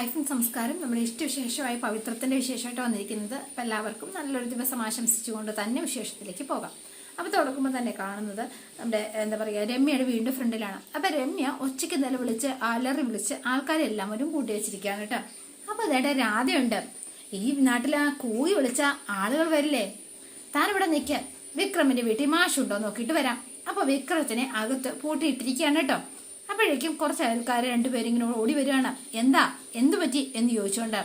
ലൈഫും സംസ്കാരം നമ്മുടെ ഇഷ്ടവിശേഷമായ പവിത്രത്തിന്റെ വിശേഷമായിട്ട് വന്നിരിക്കുന്നത് അപ്പം എല്ലാവർക്കും നല്ലൊരു ദിവസം ആശംസിച്ചുകൊണ്ട് തന്നെ വിശേഷത്തിലേക്ക് പോകാം. അപ്പോൾ തുടങ്ങുമ്പോൾ തന്നെ കാണുന്നത് നമ്മുടെ എന്താ പറയുക രമ്യയുടെ വീണ്ടും ഫ്രണ്ടിലാണ്. അപ്പം രമ്യ ഒച്ചയ്ക്ക് നില വിളിച്ച് അലറി വിളിച്ച് ആൾക്കാരെല്ലാം ഒരു കൂട്ടി. വെച്ചിരിക്കുകയാണ് കേട്ടോ അപ്പോൾ അതേടെ രാധയുണ്ട്. ഈ നാട്ടിൽ ആ കൂയി വിളിച്ച ആളുകൾ വരില്ലേ? താനിവിടെ നിൽക്കാൻ വിക്രമിന്റെ വീട്ടിൽ മാഷുണ്ടോ നോക്കിയിട്ട് വരാം. അപ്പോൾ വിക്രത്തിനെ അകത്ത് പൂട്ടിയിട്ടിരിക്കുകയാണ് കേട്ടോ. അപ്പോഴേക്കും കുറച്ച് അയൽക്കാർ രണ്ടുപേരും ഇങ്ങനെ ഓടി വരികയാണ്. എന്താ? എന്തു പറ്റി? എന്ന് ചോദിച്ചുകൊണ്ട്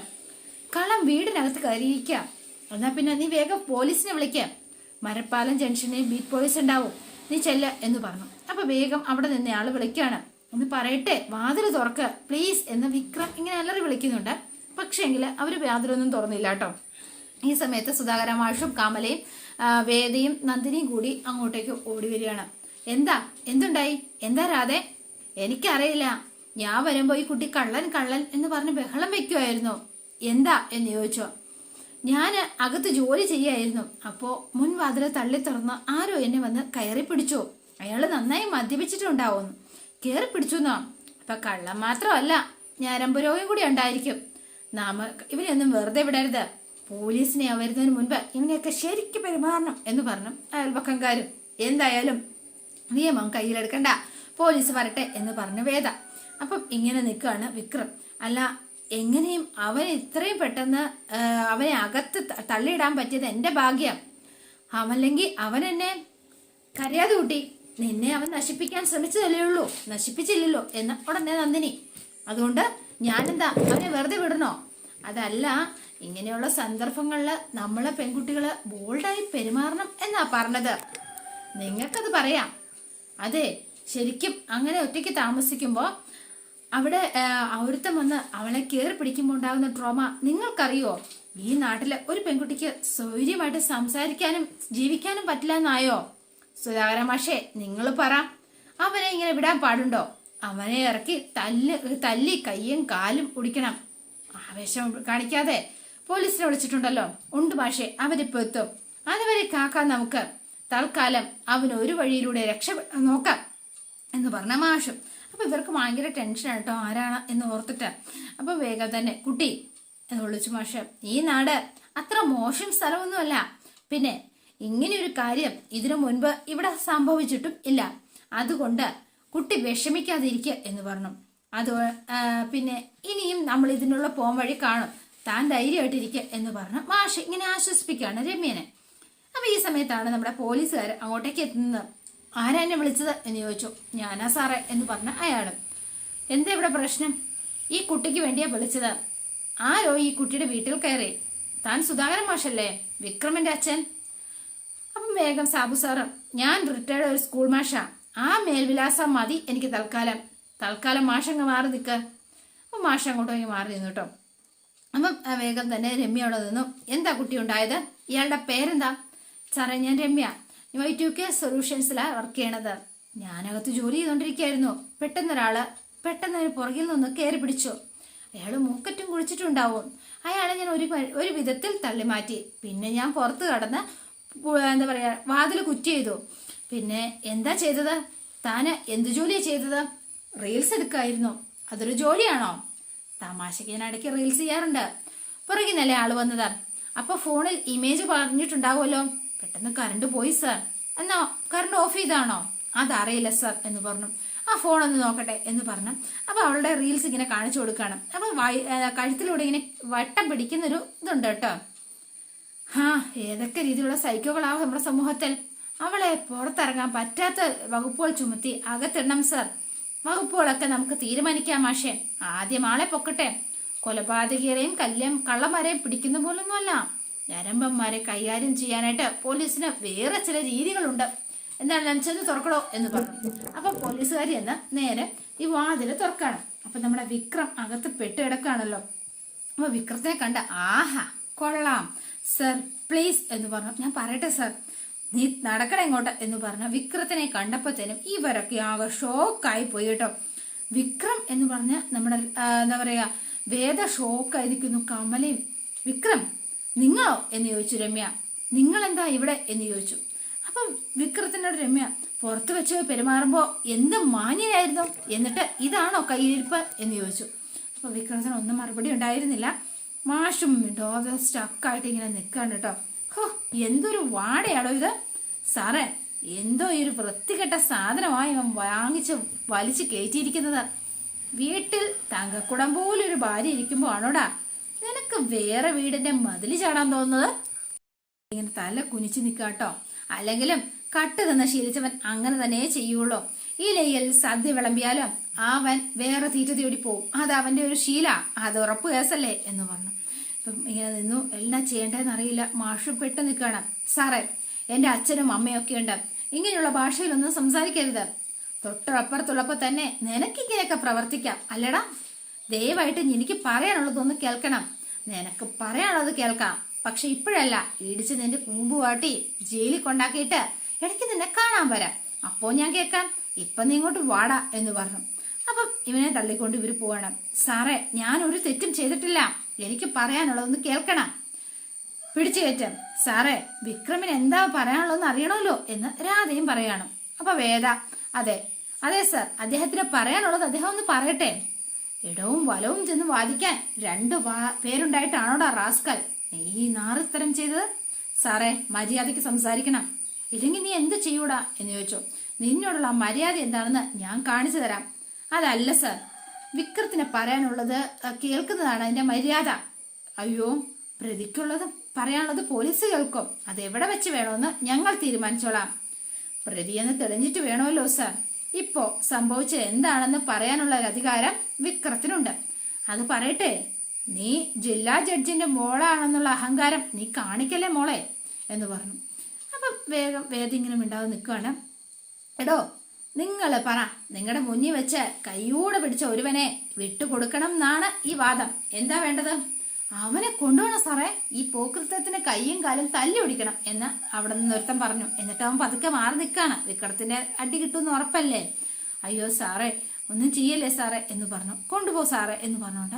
കളം വീടിനകത്ത് കയറിയിരിക്കുക എന്നാ പിന്നെ നീ വേഗം പോലീസിനെ വിളിക്കുക മരപ്പാലം ജംഗ്ഷനിൽ ബീറ്റ് പോലീസ് ഉണ്ടാവും. നീ ചെല്ല എന്ന് പറഞ്ഞു. അപ്പൊ വേഗം അവിടെ നിന്ന് ആൾ വിളിക്കുകയാണ് ഒന്ന് പറയട്ടെ? വാതിൽ തുറക്ക്. പ്ലീസ് എന്ന് വിക്രം ഇങ്ങനെ അലറി വിളിക്കുന്നുണ്ട്. പക്ഷേങ്കിൽ അവർ വാതിലൊന്നും തുറന്നില്ല കേട്ടോ. ഈ സമയത്ത് സുധാകര മാഷും കാമലയും വേദയും നന്ദിനിയും കൂടി അങ്ങോട്ടേക്ക് ഓടി വരികയാണ്. എന്താ? എന്തുണ്ടായി? എന്താ രാധേ? എനിക്കറിയില്ല. ഞാൻ വരുമ്പോ ഈ കുട്ടി കള്ളൻ കള്ളൻ എന്ന് പറഞ്ഞ് ബഹളം വെക്കുമായിരുന്നു എന്താ എന്ന് ചോദിച്ചോ. ഞാൻ അകത്ത് ജോലി ചെയ്യായിരുന്നു. അപ്പോ മുൻവാതിൽ തള്ളി തുറന്ന് ആരോ എന്നെ വന്ന് കയറി പിടിച്ചു. അയാൾ നന്നായി മദ്യപിച്ചിട്ടുണ്ടാവുന്നു കയറി പിടിച്ചു എന്നോ അപ്പൊ കള്ളം മാത്രമല്ല ഞരമ്പ് രോഗം കൂടി ഉണ്ടായിരിക്കും. നാമ ഇവനെയൊന്നും വെറുതെ വിടരുത്. പോലീസിനെ വരുന്നതിന് മുൻപ് ഇവനെയൊക്കെ ശരിക്കും പെരുമാറണം എന്ന് പറഞ്ഞു അയൽപക്കംകാരും. എന്തായാലും നിയമം കയ്യിലെടുക്കണ്ട. പോലീസ് വരട്ടെ എന്ന് പറഞ്ഞു വേദ. അപ്പം ഇങ്ങനെ നിൽക്കുകയാണ് വിക്രം. അല്ല എങ്ങനെയും അവൻ ഇത്രയും പെട്ടെന്ന് അവനെ അകത്ത് തള്ളിയിടാൻ പറ്റിയത് എന്റെ ഭാഗ്യം. അവല്ലെങ്കിൽ അവൻ എന്നെ കരയാതെ കൂട്ടി. നിന്നെ അവൻ നശിപ്പിക്കാൻ ശ്രമിച്ചതല്ലേ ഉള്ളൂ. നശിപ്പിച്ചില്ലല്ലോ എന്ന് ഉടനെ നന്ദിനി. അതുകൊണ്ട് ഞാനെന്താ അവനെ വെറുതെ വിടണോ? അതല്ല ഇങ്ങനെയുള്ള സന്ദർഭങ്ങളിൽ നമ്മളെ പെൺകുട്ടികൾ ബോൾഡായി പെരുമാറണം എന്നാ പറഞ്ഞത്. നിങ്ങൾക്കത് പറയാം. അതെ ശരിക്കും അങ്ങനെ ഒറ്റയ്ക്ക് താമസിക്കുമ്പോൾ അവിടെ ആ, വന്ന് അവളെ കയറി പിടിക്കുമ്പോൾ ഉണ്ടാകുന്ന ട്രോമ നിങ്ങൾക്കറിയോ? ഈ നാട്ടിലെ ഒരു പെൺകുട്ടിക്ക് സ്വൈര്യമായിട്ട് സംസാരിക്കാനും ജീവിക്കാനും പറ്റില്ല എന്നായോ? സുധാകര മാഷേ നിങ്ങൾ പറ. അവനെ ഇങ്ങനെ വിടാൻ പാടുണ്ടോ? അവനെ ഇറക്കി തല്ല് തല്ലി കയ്യും കാലും ഒടിക്കണം ആവേശം കാണിക്കാതെ പോലീസിനെ വിളിച്ചിട്ടുണ്ടല്ലോ. ഉണ്ട് മാഷേ അവരിപ്പോ എത്തും. അതുവരെ കാക്കാം നമുക്ക്. തൽക്കാലം അവന് ഒരു വഴിയിലൂടെ രക്ഷ നോക്കാം. എന്ന് പറഞ്ഞ മാഷും. അപ്പൊ ഇവർക്ക് ഭയങ്കര ടെൻഷനാണ് കേട്ടോ ആരാണ് എന്ന് ഓർത്തിട്ട്. അപ്പൊ വേഗം തന്നെ കുട്ടി എന്ന് വിളിച്ചു മാഷ്. ഈ നാട് അത്ര മോശം സ്ഥലമൊന്നുമല്ല. പിന്നെ ഇങ്ങനെയൊരു കാര്യം ഇതിനു മുൻപ് ഇവിടെ സംഭവിച്ചിട്ടും ഇല്ല. അതുകൊണ്ട് കുട്ടി വിഷമിക്കാതിരിക്കുക എന്ന് പറഞ്ഞു. അത് പിന്നെ ഇനിയും നമ്മൾ ഇതിനുള്ള പോം വഴി കാണും. താൻ ധൈര്യമായിട്ടിരിക്കുക എന്ന് പറഞ്ഞു മാഷ് ഇങ്ങനെ ആശ്വസിപ്പിക്കുകയാണ് രമ്യനെ. അപ്പൊ ഈ സമയത്താണ് നമ്മുടെ പോലീസുകാർ അങ്ങോട്ടേക്ക് എത്തുന്നത്. ആരാ എന്നെ വിളിച്ചത് എന്ന് ചോദിച്ചു. ഞാനാ സാറേ എന്ന് പറഞ്ഞ അയാൾ. എന്താ ഇവിടെ പ്രശ്നം? ഈ കുട്ടിക്ക് വേണ്ടിയാ വിളിച്ചത്. ആരോ ഈ കുട്ടിയുടെ വീട്ടിൽ കയറി. താൻ സുധാകരൻ മാഷല്ലേ? വിക്രമിന്റെ അച്ഛൻ. അപ്പം വേഗം സാബു സാറ് ഞാൻ റിട്ടയർഡ് ഒരു സ്കൂൾ മാഷാ. ആ മേൽവിലാസം മതി എനിക്ക് തൽക്കാലം. തൽക്കാലം മാഷങ്ങ് മാറി നിൽക്ക് അപ്പം മാഷ അങ്ങോട്ടേക്ക് മാറി നിന്നു കേട്ടോ അപ്പം വേഗം തന്നെ രമ്യ അവിടെ നിന്നു. എന്താ കുട്ടി ഉണ്ടായത്? ഇയാളുടെ പേരെന്താ? സാറേ ഞാൻ രമ്യ. വൈ ടു കെ സൊല്യൂഷൻസിലാണ് വർക്ക് ചെയ്യണത്. ഞാനകത്ത് ജോലി ചെയ്തുകൊണ്ടിരിക്കുകയായിരുന്നു പെട്ടെന്നൊരാൾ പെട്ടെന്ന് പുറകിൽ നിന്ന് കയറി പിടിച്ചു. അയാൾ മൂക്കറ്റും കുളിച്ചിട്ടുണ്ടാവും അയാളെ ഞാൻ ഒരു ഒരു വിധത്തിൽ തള്ളി മാറ്റി പിന്നെ ഞാൻ പുറത്ത് കടന്ന് എന്താ പറയാ വാതിൽ കുറ്റി ചെയ്തു. പിന്നെ എന്താ ചെയ്തത്? താന് എന്ത് ജോലിയാ ചെയ്തത്? റീൽസ് എടുക്കായിരുന്നു. അതൊരു ജോലിയാണോ? തമാശക്ക് ഞാൻ ഇടയ്ക്ക് റീൽസ് ചെയ്യാറുണ്ട്. പുറകിൽ നല്ല ആൾ വന്നതാ? അപ്പൊ ഫോണിൽ ഇമേജ് പറഞ്ഞിട്ടുണ്ടാവുമല്ലോ. പെട്ടെന്ന് കറണ്ട് പോയി സർ എന്നാ കറണ്ട് ഓഫ് ചെയ്താണോ? അതറിയില്ല സർ എന്ന് പറഞ്ഞു. ആ ഫോൺ ഒന്ന് നോക്കട്ടെ എന്ന് പറഞ്ഞു. അപ്പൊ അവളുടെ റീൽസ് ഇങ്ങനെ കാണിച്ചു കൊടുക്കാണ്. അപ്പൊ കഴുത്തിലൂടെ ഇങ്ങനെ വട്ടം പിടിക്കുന്നൊരു ഇതുണ്ട് കേട്ടോ. ഹാ ഏതൊക്കെ രീതിയിലുള്ള സൈക്കോകളാവും നമ്മുടെ സമൂഹത്തിൽ. അവളെ പുറത്തിറങ്ങാൻ പറ്റാത്ത വകുപ്പുകൾ ചുമത്തി അകത്തിടണം സർ വകുപ്പുകളൊക്കെ നമുക്ക് തീരുമാനിക്കാം മാഷേ. ആദ്യം ആളെ പൊക്കട്ടെ. കൊലപാതകിയരെയും കല്യം കള്ളമാരെയും പിടിക്കുന്ന പോലൊന്നുമല്ല. ഞരമ്പന്മാരെ കൈകാര്യം ചെയ്യാനായിട്ട് പോലീസിന് വേറെ ചില രീതികളുണ്ട്. എന്താണ് ഞാൻ ചെന്ന് തുറക്കണോ എന്ന് പറഞ്ഞു. അപ്പൊ പോലീസുകാരി എന്ന് നേരെ ഈ വാതിൽ തുറക്കാണ്. അപ്പൊ നമ്മുടെ വിക്രം അകത്ത് പെട്ട് കിടക്കുകയാണല്ലോ. അപ്പൊ വിക്രത്തെ കണ്ട ആഹാ കൊള്ളാം. സർ പ്ലീസ് എന്ന് പറഞ്ഞു. ഞാൻ പറയട്ടെ സർ. നീ നടക്കണേ ഇങ്ങോട്ട് എന്ന് പറഞ്ഞ വിക്രത്തിനെ തന്നെ ഇവരൊക്കെ ആകെ ഷോക്കായി പോയി കേട്ടോ. വിക്രം എന്ന് പറഞ്ഞ നമ്മുടെ എന്താ പറയാ വേദ ഷോക്കായി നിൽക്കുന്നു കമലയും. വിക്രം നിങ്ങളോ എന്ന് ചോദിച്ചു രമ്യ. നിങ്ങൾ എന്താ ഇവിടെ എന്ന് ചോദിച്ചു. അപ്പം വിക്രത്തിനോട് രമ്യ പുറത്ത് വെച്ച് പെരുമാറുമ്പോ എന്ത് മാന്യനായിരുന്നു? എന്നിട്ട് ഇതാണോ കയ്യിരിപ്പ് എന്ന് ചോദിച്ചു. അപ്പൊ വിക്രത്തിന് ഒന്നും മറുപടി ഉണ്ടായിരുന്നില്ല. മാഷും മിണ്ടാതെ സ്റ്റക്കായിട്ട് ഇങ്ങനെ നിൽക്കാണ് കേട്ടോ. ഹോ എന്തൊരു വാടയാണോ ഇത്. സാറേ എന്തോ ഈ ഒരു വൃത്തികെട്ട സാധനമായി അവൻ വാങ്ങിച്ച് വലിച്ചു കയറ്റിയിരിക്കുന്നത്. വീട്ടിൽ തങ്കക്കുടം പോലെ ഒരു ഭാര്യ ഇരിക്കുമ്പോ ആണോടാ? നിനക്ക് വേറെ വീടിന്റെ മതിൽ ചാടാൻ തോന്നുന്നത്? ഇങ്ങനെ തല കുനിച്ചു നിൽക്കാട്ടോ അല്ലെങ്കിലും കട്ട് തന്ന ശീലിച്ചവൻ അങ്ങനെ തന്നെ ചെയ്യുള്ളൂ. ഈ ലയ്യൽ സദ്യ വിളമ്പിയാലോ അവൻ വേറെ തീറ്റ തേടി പോവും. അത് അവന്റെ ഒരു ശീല. അത് ഉറപ്പ് കേസല്ലേ എന്ന് പറഞ്ഞു. ഇപ്പം ഇങ്ങനെ നിന്നു. എല്ലാം ചെയ്യേണ്ടതെന്ന് അറിയില്ല. മാഷു പെട്ട് നിൽക്കണം സാറേ എന്റെ അച്ഛനും അമ്മയൊക്കെ ഉണ്ട്. ഇങ്ങനെയുള്ള ഭാഷയിലൊന്നും സംസാരിക്കരുത്. തൊട്ടപ്പുറത്തുള്ളപ്പോ തന്നെ നിനക്കിങ്ങനെയൊക്കെ പ്രവർത്തിക്കാം. അല്ലടാ ദയവായിട്ട് എനിക്ക് പറയാനുള്ളതൊന്ന് കേൾക്കണം. നിനക്ക് പറയാനുള്ളത് കേൾക്കാം. പക്ഷെ ഇപ്പോഴല്ല ഇടിച്ച് നിന്റെ കൂമ്പ് വാട്ടി ജയിലിൽ കൊണ്ടാക്കിയിട്ട് ഇടയ്ക്ക് നിന്നെ കാണാൻ വരാം. അപ്പോ ഞാൻ കേൾക്കാം. ഇപ്പൊ നീ ഇങ്ങോട്ട് വാടാ എന്ന് പറഞ്ഞു. അപ്പം ഇവനെ തള്ളിക്കൊണ്ട് ഇവർ പോവാണ്. സാറേ ഞാൻ ഒരു തെറ്റും ചെയ്തിട്ടില്ല. എനിക്ക് പറയാനുള്ളതൊന്ന് കേൾക്കണം. പിടിച്ചു കയറ്റം. സാറേ വിക്രമിന് എന്താ പറയാനുള്ളതെന്ന് അറിയണമല്ലോ എന്ന് രാധയും പറയാണ്. അപ്പൊ വേദ അതെ അതെ സർ. അദ്ദേഹത്തിന് പറയാനുള്ളത് അദ്ദേഹം ഒന്ന് പറയട്ടെ. ഇടവും വലവും ചെന്ന് വാദിക്കാൻ രണ്ടു പേരുണ്ടായിട്ടാണോടാ റാസ്കൽ? നീ ഈ നാറിത്തരം ചെയ്തത്? സാറേ മര്യാദയ്ക്ക് സംസാരിക്കണം. ഇല്ലെങ്കിൽ നീ എന്ത് ചെയ്യൂടാ എന്ന് ചോദിച്ചു. നിന്നോടുള്ള മര്യാദ എന്താണെന്ന് ഞാൻ കാണിച്ചു തരാം. അതല്ല സർ. വിക്രത്തിന് പറയാനുള്ളത് കേൾക്കുന്നതാണ് അതിന്റെ മര്യാദ. അയ്യോ പ്രതിക്കുള്ളത് പറയാനുള്ളത് പോലീസ് കേൾക്കും. അത് എവിടെ വെച്ച് വേണമെന്ന് ഞങ്ങൾ തീരുമാനിച്ചോളാം. പ്രതി എന്ന് തെളിഞ്ഞിട്ട് വേണമല്ലോ സാർ. ഇപ്പോ സംഭവിച്ചത് എന്താണെന്ന് പറയാനുള്ള ഒരു അധികാരം വിക്രത്തിനുണ്ട്. അത് പറയട്ടെ നീ ജില്ലാ ജഡ്ജിന്റെ മോളാണെന്നുള്ള അഹങ്കാരം നീ കാണിക്കല്ലേ മോളെ? എന്ന് പറഞ്ഞു. അപ്പം വേഗം വേദിങ്ങനെ ഇങ്ങനെ മിണ്ടാതെ നിൽക്കുകയാണ് എടോ നിങ്ങൾ പറ നിങ്ങളുടെ മുന്നിൽ വെച്ച് കൈയോടെ പിടിച്ച ഒരുവനെ വിട്ടുകൊടുക്കണം എന്നാണ് ഈ വാദം. എന്താ വേണ്ടത്? അവനെ കൊണ്ടുപോകണം സാറേ. ഈ പോക്കൃത്തത്തിന് കൈയും കാലും തല്ലി ഒടിക്കണം എന്ന് അവിടെ നിന്ന് ഒരുത്തൻ പറഞ്ഞു. എന്നിട്ട് അവൻ പതുക്കെ മാറി നിൽക്കാണ് വിക്രത്തിന്റെ അടി കിട്ടുമെന്ന് ഉറപ്പല്ലേ? അയ്യോ സാറേ ഒന്നും ചെയ്യല്ലേ സാറേ എന്ന് പറഞ്ഞു. കൊണ്ടുപോ സാറേ എന്ന് പറഞ്ഞുകൊണ്ട്.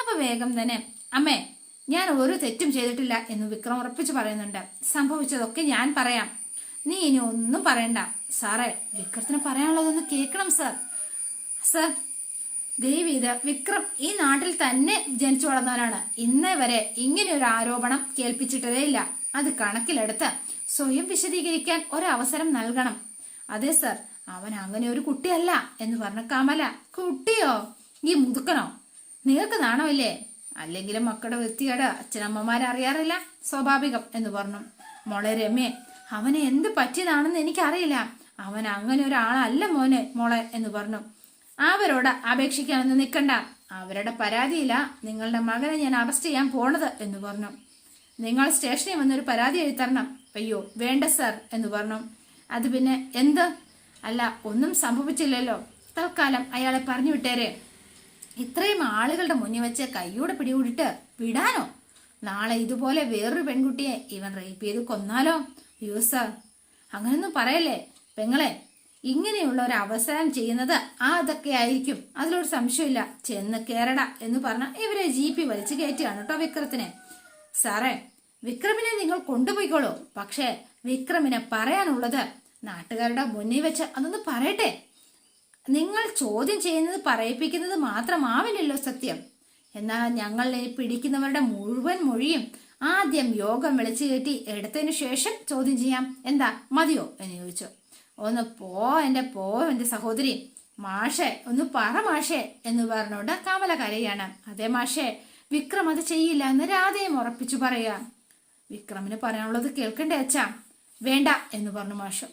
അപ്പൊ വേഗം തന്നെ അമ്മേ ഞാൻ ഒരു തെറ്റും ചെയ്തിട്ടില്ല എന്ന് വിക്രം ഉറപ്പിച്ചു പറയുന്നുണ്ട്. സംഭവിച്ചതൊക്കെ ഞാൻ പറയാം. നീ ഇനി ഒന്നും പറയണ്ട. സാറേ വിക്രത്തിന് പറയാനുള്ളതൊന്ന് കേൾക്കണം സാർ. സാർ ദേവി വിക്രം ഈ നാട്ടിൽ തന്നെ ജനിച്ചു വളർന്നവനാണ്. ഇന്നേ വരെ ഇങ്ങനെ ഒരു ആരോപണം കേൾപ്പിച്ചിട്ടതേ ഇല്ല. അത് കണക്കിലെടുത്ത് സ്വയം വിശദീകരിക്കാൻ ഒരവസരം നൽകണം. അതെ സർ അവൻ അങ്ങനെ ഒരു കുട്ടിയല്ല എന്ന് പറഞ്ഞ കമല കുട്ടിയോ? ഈ മുതുക്കനോ? നിങ്ങൾക്ക് നാണമില്ലേ? അല്ലെങ്കിലും മക്കളുടെ വൃത്തികേട് അച്ഛനമ്മമാരെ അറിയാറില്ല സ്വാഭാവികം എന്ന് പറഞ്ഞു. മോളെ രമ്യെ അവന് എന്ത് പറ്റിയതാണെന്ന് എനിക്കറിയില്ല. അവൻ അങ്ങനെ ഒരാളല്ല മോനെ മോളെ എന്ന് പറഞ്ഞു. അവരോട് അപേക്ഷിക്കാനൊന്നും നിൽക്കണ്ട. അവരുടെ പരാതിയില്ല നിങ്ങളുടെ മകനെ ഞാൻ അറസ്റ്റ് ചെയ്യാൻ പോണത് എന്ന് പറഞ്ഞു. നിങ്ങൾ സ്റ്റേഷനിൽ വന്നൊരു പരാതി എഴുതരണം അയ്യോ വേണ്ട സർ എന്ന് പറഞ്ഞു. അത് പിന്നെ എന്ത്? അല്ല ഒന്നും സംഭവിച്ചില്ലല്ലോ. തൽക്കാലം അയാളെ പറഞ്ഞു വിട്ടേരെ. ഇത്രയും ആളുകളുടെ മുന്നിൽ വെച്ച് കൈയോടെ പിടികൂടിട്ട് വിടാനോ? നാളെ ഇതുപോലെ വേറൊരു പെൺകുട്ടിയെ ഇവൻ റേപ്പ് ചെയ്ത് കൊന്നാലോ? അയ്യോ സർ അങ്ങനെയൊന്നും പറയല്ലേ? പെങ്ങളെ ഇങ്ങനെയുള്ള ഒരു അവസരം ചെയ്യുന്നത് ആ അതൊക്കെ ആയിരിക്കും. അതിലൊരു സംശയമില്ല. ചെന്ന് കേരട എന്ന് പറഞ്ഞ ഇവരെ ജീപ്പി വലിച്ചു കയറ്റുകയാണ് കേട്ടോ വിക്രത്തിനെ. സാറേ വിക്രമിനെ നിങ്ങൾ കൊണ്ടുപോയിക്കോളൂ. പക്ഷേ വിക്രമിനെ പറയാനുള്ളത് നാട്ടുകാരുടെ മുന്നിൽ വെച്ച് അതൊന്ന് പറയട്ടെ. നിങ്ങൾ ചോദ്യം ചെയ്യുന്നത് പറയിപ്പിക്കുന്നത് മാത്രമാവില്ലല്ലോ സത്യം. എന്നാൽ ഞങ്ങളെ പിടിക്കുന്നവരുടെ മുഴുവൻ മൊഴിയും ആദ്യം യോഗം വിളിച്ചു കയറ്റി എടുത്തതിനു ശേഷം ചോദ്യം ചെയ്യാം. എന്താ? മതിയോ? എന്ന് ചോദിച്ചു. ഒന്ന് പോ എന്റെ പോ എന്റെ സഹോദരി. മാഷെ ഒന്ന് പറ മാഷെ എന്ന് പറഞ്ഞുകൊണ്ട് കമല കരയാണ്. അതേ മാഷെ വിക്രം അത് ചെയ്യില്ല എന്ന് രാധയും ഉറപ്പിച്ചു പറയാ. വിക്രമിന് പറയാനുള്ളത് കേൾക്കണ്ടേ അച്ഛാ? വേണ്ട എന്ന് പറഞ്ഞു മാഷ.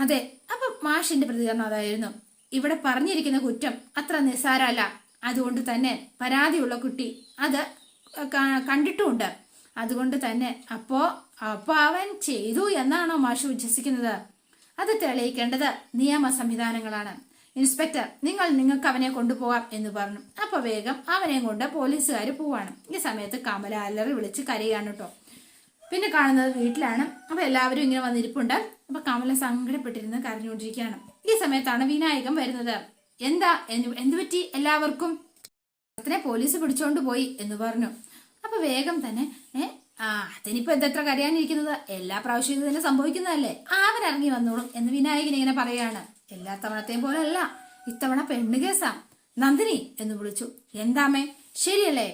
അതെ അപ്പൊ മാഷിന്റെ പ്രതികരണം അതായിരുന്നു. ഇവിടെ പറഞ്ഞിരിക്കുന്ന കുറ്റം അത്ര നിസ്സാരമല്ല. അതുകൊണ്ട് തന്നെ പരാതിയുള്ള കുട്ടി അത് കണ്ടിട്ടുമുണ്ട്. അതുകൊണ്ട് തന്നെ അപ്പോ അപ്പൊ അവൻ ചെയ്തു എന്നാണോ മാഷ് വിശ്വസിക്കുന്നത് അത് തെളിയിക്കേണ്ടത് നിയമ സംവിധാനങ്ങളാണ്. ഇൻസ്പെക്ടർ നിങ്ങൾ നിങ്ങൾക്ക് അവനെ കൊണ്ടുപോകാം എന്ന് പറഞ്ഞു. അപ്പൊ വേഗം അവനെ കൊണ്ട് പോലീസുകാർ പോവാണ്. ഈ സമയത്ത് കമല അല്ലറി വിളിച്ച് കരയാണ് കേട്ടോ. പിന്നെ കാണുന്നത് വീട്ടിലാണ്. അപ്പൊ എല്ലാവരും ഇങ്ങനെ വന്നിരിപ്പുണ്ട്. അപ്പൊ കമല സങ്കടപ്പെട്ടിരുന്ന് കരഞ്ഞുകൊണ്ടിരിക്കുകയാണ്. ഈ സമയത്താണ് വിനായകൻ വരുന്നത്. എന്താ? എന്ത് പറ്റി എല്ലാവർക്കും? അതിനെ പോലീസ് പിടിച്ചോണ്ട് പോയി എന്ന് പറഞ്ഞു. അപ്പൊ വേഗം തന്നെ ഏ ആ അതിനിപ്പോ എന്തെത്ര കരയാനിരിക്കുന്നത്? എല്ലാ പ്രാവശ്യവും ഇത് തന്നെ സംഭവിക്കുന്നതല്ലേ? അവരിറങ്ങി വന്നോളും എന്ന് വിനായകൻ ഇങ്ങനെ പറയാണ് എല്ലാ തവണത്തെയും പോലെ അല്ല ഇത്തവണ പെണ്ണ് കേസാ. നന്ദിനി എന്ന് വിളിച്ചു. എന്താമേ ശരിയല്ലേ?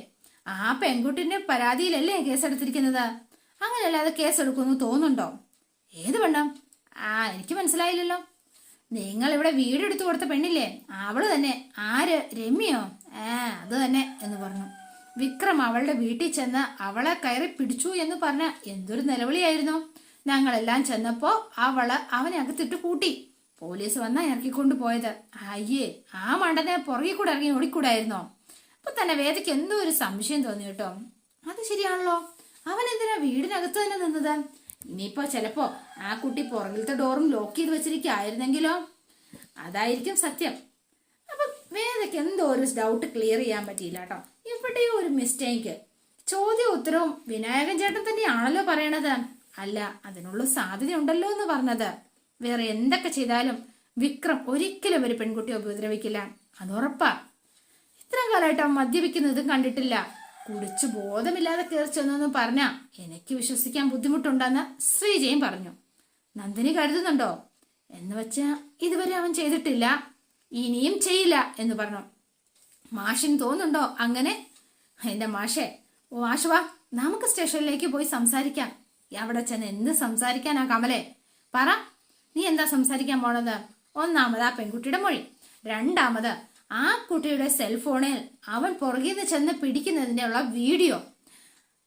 ആ പെൺകുട്ടിന്റെ പരാതിയിലല്ലേ കേസെടുത്തിരിക്കുന്നത്? അങ്ങനെയല്ലാതെ കേസെടുക്കുമെന്ന് തോന്നുന്നുണ്ടോ? ഏത് പെണ്ണം? ആ എനിക്ക് മനസ്സിലായില്ലല്ലോ. നിങ്ങൾ ഇവിടെ വീടെടുത്തു കൊടുത്ത പെണ്ണില്ലേ? അവൾ തന്നെ. ആര്? രമ്യോ ആ അത് തന്നെ എന്ന് പറഞ്ഞു. വിക്രം അവളുടെ വീട്ടിൽ ചെന്ന് അവളെ കയറി പിടിച്ചു എന്ന് പറഞ്ഞ എന്തൊരു നിലവിളിയായിരുന്നു. ഞങ്ങളെല്ലാം ചെന്നപ്പോ അവൾ അവനെ അകത്തിട്ട് കൂട്ടി. പോലീസ് വന്നാ ഇറക്കിക്കൊണ്ട് പോയത്. അയ്യേ ആ മണ്ടനെ പുറകെ കൂടെ ഇറങ്ങി ഓടിക്കൂടായിരുന്നോ? അപ്പൊ തന്നെ വേദയ്ക്ക് എന്തോ ഒരു സംശയം തോന്നി കേട്ടോ. അത് ശരിയാണല്ലോ. അവൻ എന്തിനാ വീടിനകത്ത് തന്നെ നിന്നത്? ഇനിയിപ്പോ ചിലപ്പോ ആ കുട്ടി പുറകിലത്തെ ഡോറും ലോക്ക് ചെയ്ത് വെച്ചിരിക്കായിരുന്നെങ്കിലോ അതായിരിക്കും സത്യം. അപ്പൊ വേദയ്ക്ക് എന്തോ ഒരു ഡൗട്ട് ക്ലിയർ ചെയ്യാൻ പറ്റിയില്ല കേട്ടോ. ഇവിടെയോ ഒരു മിസ്റ്റേക്ക് ചോദ്യ ഉത്തരവും വിനായകൻ ചേട്ടൻ തന്നെയാണല്ലോ പറയണത്. അല്ല അതിനുള്ള സാധ്യത ഉണ്ടല്ലോ എന്ന് പറഞ്ഞത്. വേറെ എന്തൊക്കെ ചെയ്താലും വിക്രം ഒരിക്കലും ഒരു പെൺകുട്ടിയെ ഉപദ്രവിക്കില്ല. അത് ഉറപ്പാ. ഇത്ര കാലമായിട്ട് അവൻ മദ്യപിക്കുന്നതും കണ്ടിട്ടില്ല. കുടിച്ചു ബോധമില്ലാതെ കയറി ചെന്നെന്ന് പറഞ്ഞ എനിക്ക് വിശ്വസിക്കാൻ ബുദ്ധിമുട്ടുണ്ടെന്ന് ശ്രീജയും പറഞ്ഞു. നന്ദിനി കരുതുന്നുണ്ടോ? എന്ന് വെച്ചാ ഇതുവരെ അവൻ ചെയ്തിട്ടില്ല. ഇനിയും ചെയ്യില്ല എന്ന് പറഞ്ഞു. മാഷിന് തോന്നുന്നുണ്ടോ? അങ്ങനെ? എന്റെ മാഷേ ഓ ആശുവാ നമുക്ക് സ്റ്റേഷനിലേക്ക് പോയി സംസാരിക്കാം. അവിടെ ചെന്ന് എന്ത് സംസാരിക്കാനാ കമലേ? പറ നീ എന്താ സംസാരിക്കാൻ പോണത്? ഒന്നാമത് ആ പെൺകുട്ടിയുടെ മൊഴി രണ്ടാമത് ആ കുട്ടിയുടെ സെൽഫോണിൽ അവൻ പുറകിൽ നിന്ന് ചെന്ന് പിടിക്കുന്നതിനുള്ള വീഡിയോ.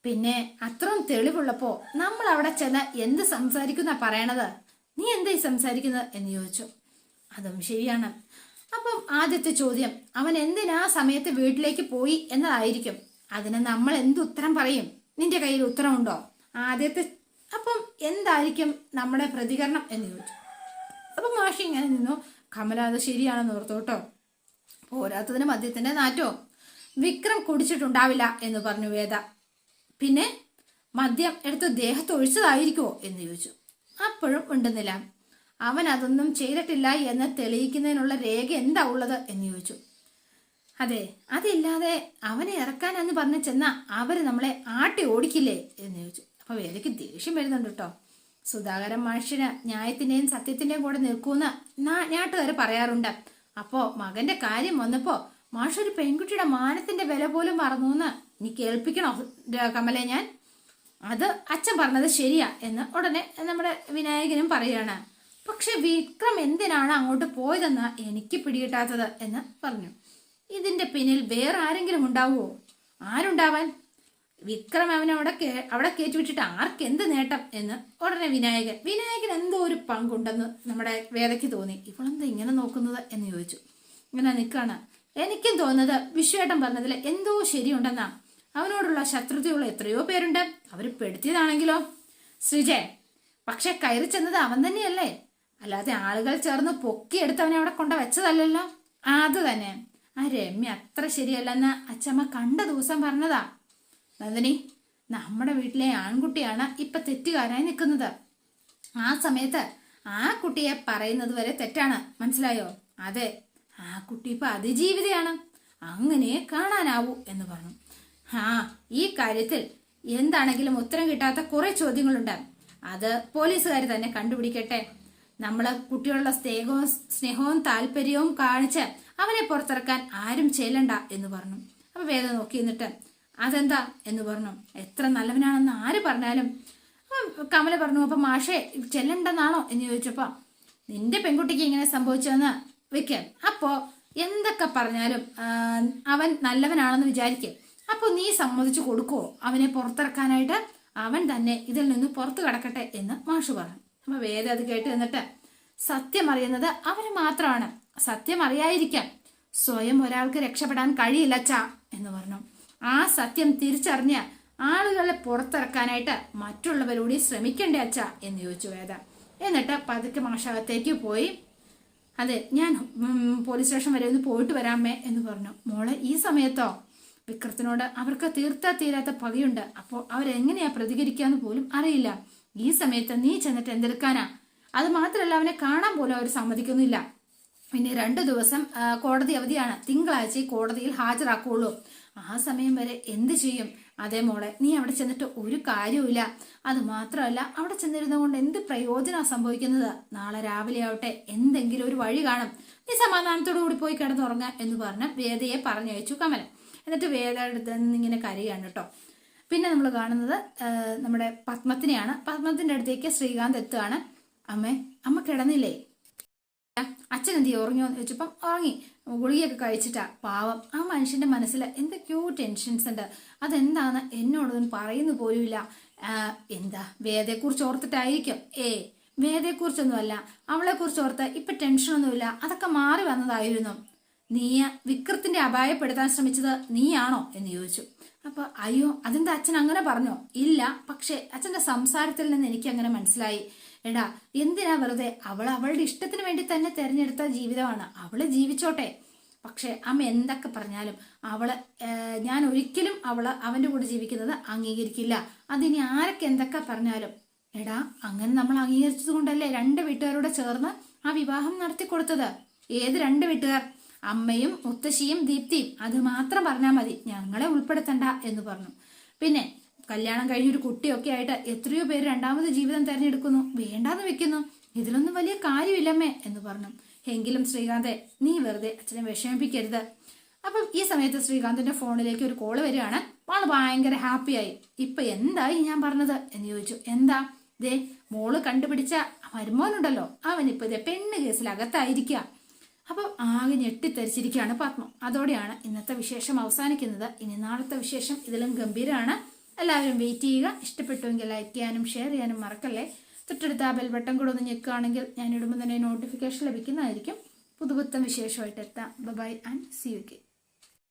പിന്നെ അത്രയും തെളിവുള്ളപ്പോ നമ്മൾ അവിടെ ചെന്ന് എന്ത് സംസാരിക്കുന്ന പറയണത്? നീ എന്തായി സംസാരിക്കുന്നത്? എന്ന് ചോദിച്ചു. അതും ശരിയാണ്. അപ്പം ആദ്യത്തെ ചോദ്യം അവൻ എന്തിനാ സമയത്ത് വീട്ടിലേക്ക് പോയി എന്നതായിരിക്കും. അതിന് നമ്മൾ എന്ത് ഉത്തരം പറയും? നിന്റെ കയ്യിൽ ഉത്തരമുണ്ടോ? ആദ്യത്തെ അപ്പം എന്തായിരിക്കും നമ്മുടെ പ്രതികരണം എന്ന് ചോദിച്ചു. അപ്പം മാഷി ഇങ്ങനെ നിന്നു. കമല അത് ശരിയാണെന്ന് ഓർത്തു കേട്ടോ. പോരാത്തതിന് മദ്യത്തിന്റെ നാറ്റോ? വിക്രം കുടിച്ചിട്ടുണ്ടാവില്ല എന്ന് പറഞ്ഞു വേദ. പിന്നെ മദ്യം എടുത്ത് ദേഹത്ത് ഒഴിച്ചതായിരിക്കുമോ എന്ന് ചോദിച്ചു. അപ്പോഴും ഉണ്ടെന്നില്ല. അവൻ അതൊന്നും ചെയ്തിട്ടില്ല എന്ന് തെളിയിക്കുന്നതിനുള്ള രേഖ എന്താ ഉള്ളത് എന്ന് ചോദിച്ചു. അതെ അതില്ലാതെ അവനെ ഇറക്കാനെന്ന് പറഞ്ഞ് ചെന്ന അവർ നമ്മളെ ആട്ടി ഓടിക്കില്ലേ എന്ന് ചോദിച്ചു. അപ്പൊ വേദയ്ക്ക് ദേഷ്യം വരുന്നുണ്ട് കേട്ടോ. സുധാകരൻ മാഷിന് ന്യായത്തിന്റെയും സത്യത്തിന്റെയും കൂടെ നിൽക്കൂന്ന് നാട്ടുകാർ പറയാറുണ്ട്. അപ്പോ മകന്റെ കാര്യം വന്നപ്പോ മാഷ് ഒരു പെൺകുട്ടിയുടെ മാനത്തിന്റെ വില പോലും മറന്നു നീ കേൾപ്പിക്കണോ കമലെ ഞാൻ? അത് അച്ഛൻ പറഞ്ഞത് ശരിയാ എന്ന് ഉടനെ നമ്മുടെ വിനായകനും പറയാണ്. പക്ഷെ വിക്രം എന്തിനാണ് അങ്ങോട്ട് പോയതെന്ന് എനിക്ക് പിടികിട്ടാത്തത് എന്ന് പറഞ്ഞു. ഇതിന്റെ പിന്നിൽ വേറെ ആരെങ്കിലും ഉണ്ടാവുമോ ആരുണ്ടാവാൻ? വിക്രം അവനെ അവിടെ അവിടെ കയറ്റി വിട്ടിട്ട് ആർക്ക് എന്ത് നേട്ടം എന്ന് ഉടനെ വിനായകൻ വിനായകൻ എന്തോ ഒരു പങ്കുണ്ടെന്ന് നമ്മുടെ വേദയ്ക്ക് തോന്നി. ഇവളെന്താ ഇങ്ങനെ നോക്കുന്നത് എന്ന് ചോദിച്ചു. ഇങ്ങനെ നിൽക്കാണ് എനിക്കും തോന്നുന്നത് വിശ്വേട്ടൻ പറഞ്ഞതിൽ എന്തോ ശരിയുണ്ടെന്നാ. അവനോടുള്ള ശത്രുതയുള്ള എത്രയോ പേരുണ്ട്. അവർ പെടുത്തിയതാണെങ്കിലോ? ശ്രീജയ് പക്ഷെ കയറി ചെന്നത് അവൻ തന്നെയല്ലേ? അല്ലാതെ ആളുകൾ ചേർന്ന് പൊക്കിയെടുത്ത് അവനെ അവിടെ കൊണ്ട വെച്ചതല്ലല്ലോ. അത് തന്നെ. ആ രമ്യ അത്ര ശരിയല്ലെന്ന് അച്ചമ്മ കണ്ട ദിവസം പറഞ്ഞതാ. നന്ദിനി നമ്മുടെ വീട്ടിലെ ആൺകുട്ടിയാണ് ഇപ്പൊ തെറ്റുകാരായി നിൽക്കുന്നത്. ആ സമയത്ത് ആ കുട്ടിയെ പറയുന്നത് വരെ തെറ്റാണ്. മനസ്സിലായോ? അതെ ആ കുട്ടി ഇപ്പൊ അതിജീവിതയാണ്. അങ്ങനെ കാണാനാവൂ എന്ന് പറഞ്ഞു. ആ ഈ കാര്യത്തിൽ എന്താണെങ്കിലും ഉത്തരം കിട്ടാത്ത കുറെ ചോദ്യങ്ങളുണ്ട്. അത് പോലീസുകാർ തന്നെ കണ്ടുപിടിക്കട്ടെ. നമ്മൾ കുട്ടികളുടെ സ്നേഹവും സ്നേഹവും താല്പര്യവും കാണിച്ച് അവനെ പുറത്തിറക്കാൻ ആരും ചെല്ലണ്ട എന്ന് പറഞ്ഞു. അപ്പൊ വേദ നോക്കി നിന്നിട്ട് അതെന്താ? എന്ന് പറഞ്ഞു. എത്ര നല്ലവനാണെന്ന് ആര് പറഞ്ഞാലും. കമല പറഞ്ഞു അപ്പൊ മാഷെ ചെല്ലണ്ടെന്നാണോ? എന്ന് ചോദിച്ചപ്പോ നിന്റെ പെൺകുട്ടിക്ക് ഇങ്ങനെ സംഭവിച്ചതെന്ന് വെക്ക. അപ്പോ എന്തൊക്കെ പറഞ്ഞാലും അവൻ നല്ലവനാണെന്ന് വിചാരിക്കും. അപ്പൊ നീ സമ്മതിച്ചു കൊടുക്കുവോ? അവനെ പുറത്തിറക്കാനായിട്ട് അവൻ തന്നെ ഇതിൽ നിന്ന് പുറത്തു കടക്കട്ടെ എന്ന് മാഷു പറഞ്ഞു. അപ്പൊ വേദ അത് കേട്ട് നിന്നിട്ട് സത്യം അറിയുന്നത് അവർ മാത്രമാണ്. സത്യം അറിയായിരിക്കാം സ്വയം ഒരാൾക്ക് രക്ഷപ്പെടാൻ കഴിയില്ല ചാ എന്ന് പറഞ്ഞു. ആ സത്യം തിരിച്ചറിഞ്ഞ് ആളുകളെ പുറത്തിറക്കാനായിട്ട് മറ്റുള്ളവരോട് ശ്രമിക്കണ്ടേ അച്ഛ എന്ന് ചോദിച്ചു വേദ. എന്നിട്ട് പതുക്കെ മാഷകത്തേക്ക് പോയി. അതെ ഞാൻ പോലീസ് സ്റ്റേഷൻ വരെ ഒന്ന് പോയിട്ട് വരാമേ എന്ന് പറഞ്ഞു. മോളെ ഈ സമയത്തോ? വിക്രത്തിനോട് അവർക്ക് തീർത്താ തീരാത്ത പകയുണ്ട് അപ്പോൾ അവരെങ്ങനെയാ പ്രതികരിക്കാന്ന് പോലും അറിയില്ല. ഈ സമയത്ത് നീ ചെന്നിട്ട് എന്തെടുക്കാനാ? അത് മാത്രമല്ല അവനെ കാണാൻ പോലും അവർ സമ്മതിക്കുന്നില്ല. പിന്നെ രണ്ടു ദിവസം കോടതി അവധിയാണ്. തിങ്കളാഴ്ച കോടതിയിൽ ഹാജരാക്കുള്ളൂ. ആ സമയം വരെ എന്ത് ചെയ്യും? അതേ മോളെ നീ അവിടെ ചെന്നിട്ട് ഒരു കാര്യവുമില്ല. അത് മാത്രമല്ല അവിടെ ചെന്നിരുന്ന കൊണ്ട് എന്ത് പ്രയോജനമാണ് സംഭവിക്കുന്നത്? നാളെ രാവിലെ ആവട്ടെ എന്തെങ്കിലും ഒരു വഴി കാണും. നീ സമാധാനത്തോടു കൂടി പോയി കിടന്നുറങ്ങ എന്ന് പറഞ്ഞ് വേദയെ പറഞ്ഞയച്ചു കമലൻ എന്നിട്ട് വേദ ഇങ്ങനെ കരയാണ് കേട്ടോ. പിന്നെ നമ്മൾ കാണുന്നത് നമ്മുടെ പത്മത്തിനെയാണ്. പത്മത്തിന്റെ അടുത്തേക്ക് ശ്രീകാന്ത് എത്തുകയാണ്. അമ്മ അമ്മ കിടന്നില്ലേ? അച്ഛൻ എന്ത് ഉറങ്ങിയോ എന്ന് ചോദിച്ചപ്പം ഉറങ്ങി. ഗുളികയൊക്കെ കഴിച്ചിട്ടാ. പാവം. ആ മനുഷ്യന്റെ മനസ്സിൽ എന്തൊക്കെയോ ടെൻഷൻസ് ഉണ്ട്. അതെന്താന്ന് എന്നോടൊന്നും പറയുന്നു പോലുമില്ല. എന്താ? വേദയെക്കുറിച്ച് ഓർത്തിട്ടായിരിക്കും. ഏ വേദയെക്കുറിച്ചൊന്നുമല്ല. അവളെക്കുറിച്ച് ഓർത്ത് ഇപ്പൊ ടെൻഷനൊന്നുമില്ല അതൊക്കെ മാറി വന്നതായിരുന്നു. നീ വിക്രത്തിന്റെ അപായപ്പെടുത്താൻ ശ്രമിച്ചത് നീയാണോ? എന്ന് ചോദിച്ചു. അപ്പൊ അയ്യോ അതെന്താ അച്ഛൻ അങ്ങനെ പറഞ്ഞോ? ഇല്ല പക്ഷെ അച്ഛന്റെ സംസാരത്തിൽ നിന്ന് എനിക്ക് അങ്ങനെ മനസ്സിലായി. എടാ എന്തിനാ വെറുതെ അവൾ അവളുടെ ഇഷ്ടത്തിന് വേണ്ടി തന്നെ തെരഞ്ഞെടുത്ത ജീവിതമാണ്. അവൾ ജീവിച്ചോട്ടെ. പക്ഷെ അമ്മ എന്തൊക്കെ പറഞ്ഞാലും അവൾ ഞാൻ ഒരിക്കലും അവൾ അവന്റെ കൂടെ ജീവിക്കുന്നത് അംഗീകരിക്കില്ല. അതിനി ആരൊക്കെ എന്തൊക്കെ പറഞ്ഞാലും. എടാ അങ്ങനെ നമ്മൾ അംഗീകരിച്ചത് കൊണ്ടല്ലേ രണ്ട് വീട്ടുകാരോട് ചേർന്ന് ആ വിവാഹം നടത്തി കൊടുത്തത് ഏത് രണ്ട് വീട്ടുകാർ? അമ്മയും മുത്തശ്ശിയും ദീപ്തിയും അത് മാത്രം പറഞ്ഞാൽ മതി. ഞങ്ങളെ ഉൾപ്പെടുത്തണ്ട എന്ന് പറഞ്ഞു. പിന്നെ കല്യാണം കഴിഞ്ഞൊരു കുട്ടിയൊക്കെ ആയിട്ട് എത്രയോ പേര് രണ്ടാമത് ജീവിതം തിരഞ്ഞെടുക്കുന്നു. വേണ്ടാന്ന് വെക്കുന്നു. ഇതിലൊന്നും വലിയ കാര്യമില്ലമ്മേ എന്ന് പറഞ്ഞു. എങ്കിലും ശ്രീകാന്തെ നീ വെറുതെ അച്ഛനെ വിഷമിപ്പിക്കരുത്. അപ്പം ഈ സമയത്ത് ശ്രീകാന്തിന്റെ ഫോണിലേക്ക് ഒരു കോൾ വരികയാണ്. ആൾ ഭയങ്കര ഹാപ്പിയായി. ഇപ്പൊ എന്തായി ഞാൻ പറഞ്ഞത്? എന്ന് ചോദിച്ചു. എന്താ? ദേ മോൾ കണ്ടുപിടിച്ച മരുമോനുണ്ടല്ലോ. അവനിപ്പോ ഇതേ പെണ്ണ് കേസിൽ അകത്തായിരിക്കുക അപ്പം ആകെ ഞെട്ടിത്തരിച്ചിരിക്കുകയാണ് പത്മം. അതോടെയാണ് ഇന്നത്തെ വിശേഷം അവസാനിക്കുന്നത്. ഇനി നാളത്തെ വിശേഷം ഇതിലും ഗംഭീരമാണ് എല്ലാവരും വെയിറ്റ് ചെയ്യുക. ഇഷ്ടപ്പെട്ടുവെങ്കിൽ ലൈക്ക് ചെയ്യാനും ഷെയർ ചെയ്യാനും മറക്കല്ലേ? തൊട്ടടുത്ത ആ ബെൽ ബട്ടൺ കൂടെ ഒന്ന് ഞെക്കുകയാണെങ്കിൽ ഞാൻ ഇടുമ്പോൾ തന്നെ നോട്ടിഫിക്കേഷൻ ലഭിക്കുന്നതായിരിക്കും. പുതുപുത്തം വിശേഷമായിട്ട് എത്താം. Bye and see you K